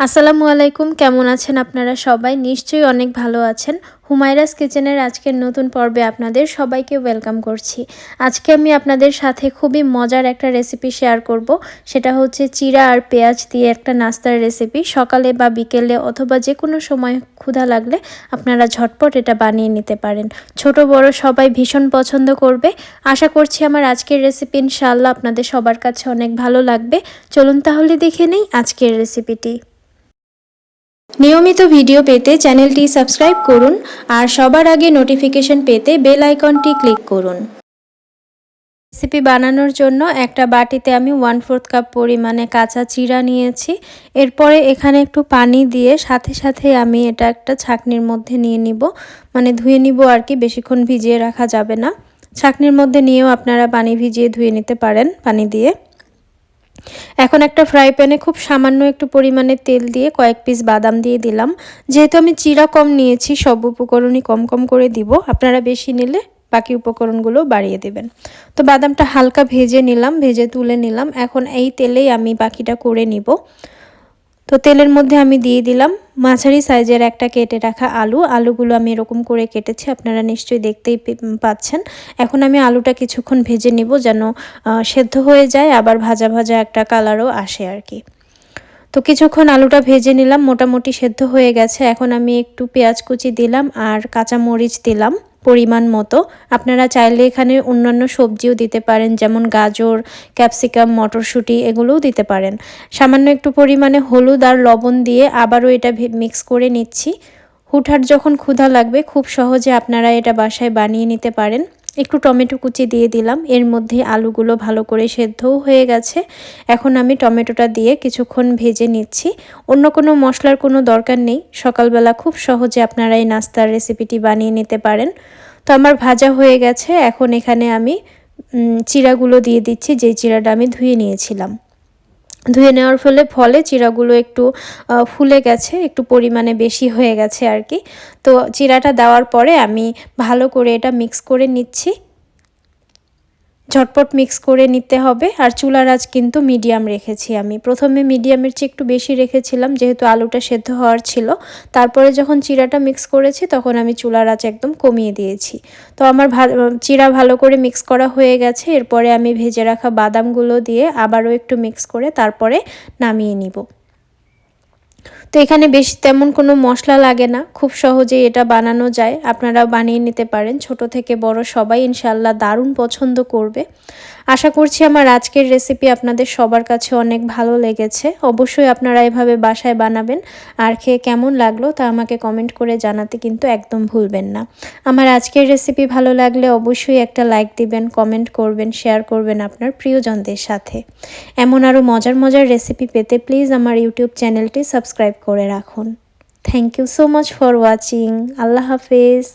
আসসালামু আলাইকুম, কেমন আছেন আপনারা সবাই? নিশ্চয়ই অনেক ভালো আছেন। হুমায়রাস কিচেনের আজকের নতুন পর্বে আপনাদের সবাইকে ওয়েলকাম করছি। আজকে আমি আপনাদের সাথে খুবই মজার একটা রেসিপি শেয়ার করব। সেটা হচ্ছে চিরা আর পেঁয়াজ দিয়ে একটা নাস্তার রেসিপি। সকালে বা বিকেলে অথবা যে কোনো সময় ক্ষুধা লাগলে আপনারা ঝটপট এটা বানিয়ে নিতে পারেন। ছোট, বড় সবাই ভীষণ পছন্দ করবে। আশা করছি আমার আজকের রেসিপি ইনশাআল্লাহ আপনাদের সবার কাছে অনেক ভালো লাগবে। চলুন তাহলে দেখে নেই আজকের রেসিপিটি। নিয়মিত ভিডিও পেতে চ্যানেলটি সাবস্ক্রাইব করুন আর সবার আগে নোটিফিকেশন পেতে বেল আইকনটি ক্লিক করুন। রেসিপি বানানোর জন্য একটা বাটিতে আমি ওয়ান ফোর্থ কাপ পরিমাণে কাঁচা চিরা নিয়েছি। এরপরে এখানে একটু পানি দিয়ে সাথে সাথে আমি এটা একটা ছাকনির মধ্যে নিয়ে নিব। মানে ধুয়ে নিব আর কি, বেশিক্ষণ ভিজিয়ে রাখা যাবে না। ছাকনির মধ্যে নিয়েও আপনারা পানি ভিজিয়ে ধুয়ে নিতে পারেন পানি দিয়ে। এখন একটা ফ্রাই প্যানে খুব সামান্য একটু পরিমাণে তেল দিয়ে কয়েক পিস বাদাম দিয়ে দিলাম। যেহেতু আমি চিরা কম নিয়েছি, সব উপকরণই কম কম করে দিব। আপনারা বেশি নিলে বাকি উপকরণগুলো বাড়িয়ে দেবেন। তো বাদামটা হালকা ভেজে নিলাম, ভেজে তুলে নিলাম। এখন এই তেলেই আমি বাকিটা করে নিব। তো তেলের মধ্যে আমি দিয়ে দিলাম মাঝারি সাইজের একটা কেটে রাখা আলু। আলুগুলো আমি এরকম করে কেটেছি, আপনারা নিশ্চয়ই দেখতেই পাচ্ছেন। এখন আমি আলুটা কিছুক্ষণ ভেজে নিব যেন সেদ্ধ হয়ে যায়, আবার ভাজা ভাজা একটা কালারও আসে আর কি। তো কিছুক্ষণ আলুটা ভেজে নিলাম, মোটামুটি সেদ্ধ হয়ে গেছে। এখন আমি একটু পেঁয়াজ কুচি দিলাম আর কাঁচা মরিচ দিলাম পরিমাণ মতো। আপনারা চাইলে এখানে অন্যান্য সবজিও দিতে পারেন, যেমন গাজর, ক্যাপসিকাম, মটরশুঁটি, এগুলোও দিতে পারেন। সামান্য একটু পরিমাণে হলুদ আর লবণ দিয়ে আবারও এটা মিক্স করে নিচ্ছি। হুটহাট যখন ক্ষুধা লাগবে, খুব সহজে আপনারা এটা বাসায় বানিয়ে নিতে পারেন। একটু টমেটো কুচি দিয়ে দিলাম। এর মধ্যে আলুগুলো ভালো করে সেদ্ধও হয়ে গেছে। এখন আমি টমেটোটা দিয়ে কিছুক্ষণ ভেজে নিচ্ছি। অন্য কোনো মশলার কোনো দরকার নেই। সকালবেলা খুব সহজে আপনারা এই নাস্তার রেসিপিটি বানিয়ে নিতে পারেন। তো আমার ভাজা হয়ে গেছে। এখন এখানে আমি চিরাগুলো দিয়ে দিচ্ছি। যে চিরাটা আমি ধুয়ে নিয়েছিলাম। ধুয়ে নেওয়ার ফলে ফলে চিরাগুলো একটু ফুলে গেছে, একটু পরিমাণে বেশি হয়ে গেছে আর কি। তো চিরাটা দেওয়ার পরে আমি ভালো করে এটা মিক্স করে নিচ্ছি। ঝটপট মিক্স করে নিতে হবে। আর চুলার আজ কিন্তু মিডিয়াম রেখেছি আমি। প্রথমে মিডিয়ামের চেয়ে একটু বেশি রেখেছিলাম, যেহেতু আলুটা সেদ্ধ হওয়ার ছিল। তারপরে যখন চিরাটা মিক্স করেছি, তখন আমি চুলার আঁচ একদম কমিয়ে দিয়েছি। তো আমার চিরা ভালো করে মিক্স করা হয়ে গেছে। এরপরে আমি ভেজে রাখা বাদামগুলো দিয়ে আবারও একটু মিক্স করে তারপরে নামিয়ে নিব। তো এখানে বেশি তেমন কোনো মশলা লাগে না। খুব সহজেই এটা বানানো যায়। আপনারা বানিয়ে নিতে পারেন। ছোট থেকে বড় সবাই ইনশাল্লাহ দারুণ পছন্দ করবে। আশা করছি আমার আজকের রেসিপি আপনাদের সবার কাছে অনেক ভালো লেগেছে। অবশ্যই আপনারা এভাবে বাসায় বানাবেন। আর খেয়ে কেমন লাগল তা আমাকে কমেন্ট করে জানাতে কিন্তু একদম ভুলবেন না। আমার আজকের রেসিপি ভালো লাগলে অবশ্যই একটা লাইক দিবেন কমেন্ট করবেন শেয়ার করবেন আপনার প্রিয়জনদের সাথে। এমন আরও মজার মজার রেসিপি পেতে প্লিজ আমার ইউটিউব চ্যানেলটি সাবস্ক্রাইব করে রাখুন। Thank you so much for watching আল্লাহ হাফেজ।